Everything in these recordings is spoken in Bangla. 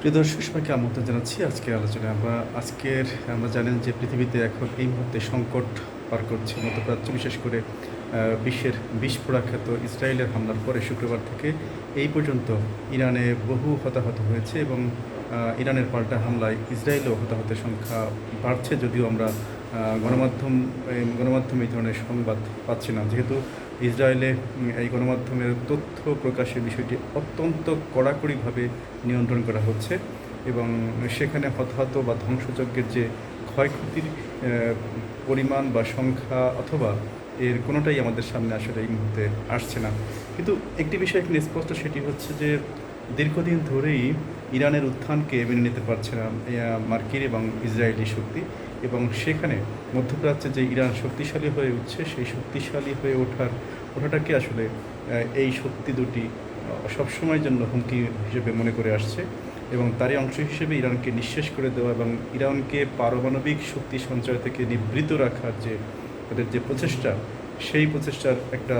প্রিয় দর্শক, সবাইকে আমন্ত্রণ জানাচ্ছি আজকের আলোচনায়। আমরা আজকের, আমরা জানেন যে পৃথিবীতে এখন এই মুহূর্তে সংকট পার করছে। মধ্যপ্রাচ্য, বিশেষ করে বিশ্বের বিস্ফোরা খ্যাত ইসরায়েলের হামলার পরে শুক্রবার থেকে এই পর্যন্ত ইরানে বহু হতাহত হয়েছে এবং ইরানের পাল্টা হামলায় ইসরায়েলও হতাহতের সংখ্যা বাড়ছে। যদিও আমরা গণমাধ্যম গণমাধ্যমে এই ধরনের সংবাদ পাচ্ছি না। যেহেতু ইসরায়েলে এই গণমাধ্যমের তথ্য প্রকাশের বিষয়টি অত্যন্ত কড়াকড়িভাবে নিয়ন্ত্রণ করা হচ্ছে এবং সেখানে হতাহত বা ধ্বংসযজ্ঞের যে ক্ষয়ক্ষতির পরিমাণ বা সংখ্যা অথবা এর কোনোটাই আমাদের সামনে আসলে এই মুহূর্তে আসছে না। কিন্তু একটি বিষয় এখানে স্পষ্ট, সেটি হচ্ছে যে দীর্ঘদিন ধরেই ইরানের উত্থানকে মেনে নিতে পারছে না মার্কিন এবং ইসরায়েলি শক্তি। এবং সেখানে মধ্যপ্রাচ্যে যে ইরান শক্তিশালী হয়ে উঠছে, সেই শক্তিশালী হয়ে ওঠার ওঠাটাকে আসলে এই শক্তি দুটি সবসময়ের জন্য হুমকি হিসেবে মনে করে আসছে এবং তারই অংশ হিসেবে ইরানকে নিঃশেষ করে দেওয়া এবং ইরানকে পারমাণবিক শক্তি সঞ্চয় থেকে নিবৃত রাখার যে তাদের যে প্রচেষ্টা, সেই প্রচেষ্টার একটা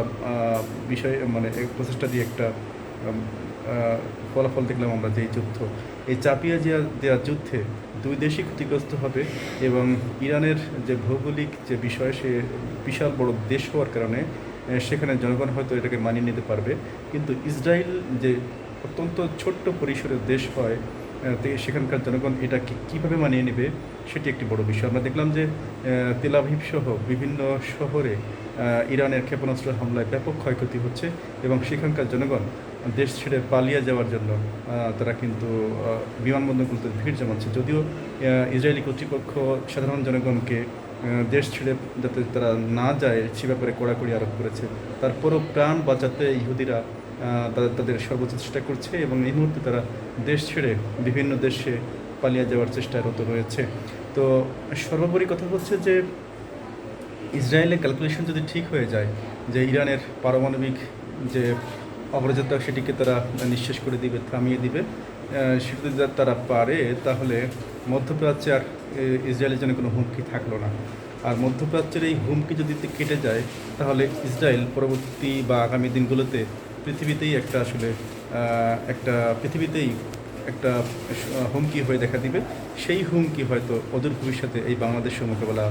বিষয় মানে প্রচেষ্টা দিয়ে একটা ফলাফল দেখলাম আমরা যে যুদ্ধ। এই চাপিয়ে দেওয়া যুদ্ধে দুই দেশই ক্ষতিগ্রস্ত হবে এবং ইরানের যে ভৌগোলিক যে বিষয়, সে বিশাল বড় দেশ হওয়ার কারণে সেখানে জনগণ হয়তো এটাকে মানিয়ে নিতে পারবে। কিন্তু ইসরায়েল যে অত্যন্ত ছোট্ট পরিসরের দেশ হয় সেখানকার জনগণ এটাকে কীভাবে মানিয়ে নেবে সেটি একটি বড় বিষয়। আমরা দেখলাম যে তেলাভিভ সহ বিভিন্ন শহরে ইরানের ক্ষেপণাস্ত্র হামলায় ব্যাপক ক্ষয়ক্ষতি হচ্ছে এবং সেখানকার জনগণ দেশ ছেড়ে পালিয়ে যাওয়ার জন্য তারা কিন্তু বিমানবন্দরগুলোতে ভিড় জমাচ্ছে। যদিও ইসরায়েলি কর্তৃপক্ষ সাধারণ জনগণকে দেশ ছেড়ে যাতে তারা না যায় সে ব্যাপারে কড়াকড়ি আরোপ করেছে। তারপরও প্রাণ বাঁচাতে ইহুদিরা আহ, তাদের সর্বোচ্চ চেষ্টা করছে এবং এই মুহূর্তে তারা দেশ ছেড়ে বিভিন্ন দেশে পালিয়ে যাওয়ার চেষ্টায় রত রয়েছে। তো সর্বোপরি কথা হচ্ছে যে ইসরায়েলের ক্যালকুলেশন যদি ঠিক হয়ে যায় যে ইরানের পারমাণবিক যে অগ্রযাত্রা সেটিকে তারা নিঃশেষ করে দিবে থামিয়ে দিবে সেটা যদি তারা পারে তাহলে মধ্যপ্রাচ্যে আর ইসরায়েলের জন্য কোনো হুমকি থাকল না। আর মধ্যপ্রাচ্যের এই হুমকি যদি কেটে যায় তাহলে ইসরায়েল পরবর্তী বা আগামী দিনগুলোতে পৃথিবীতেই একটা আসলে একটা পৃথিবীতেই একটা হুমকি হয়ে দেখা দিবে। সেই হুমকি হয়তো অদূর ভবিষ্যতে এই বাংলাদেশের মোকাবেলা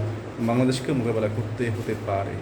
বাংলাদেশকে মোকাবেলা করতে হতে পারে।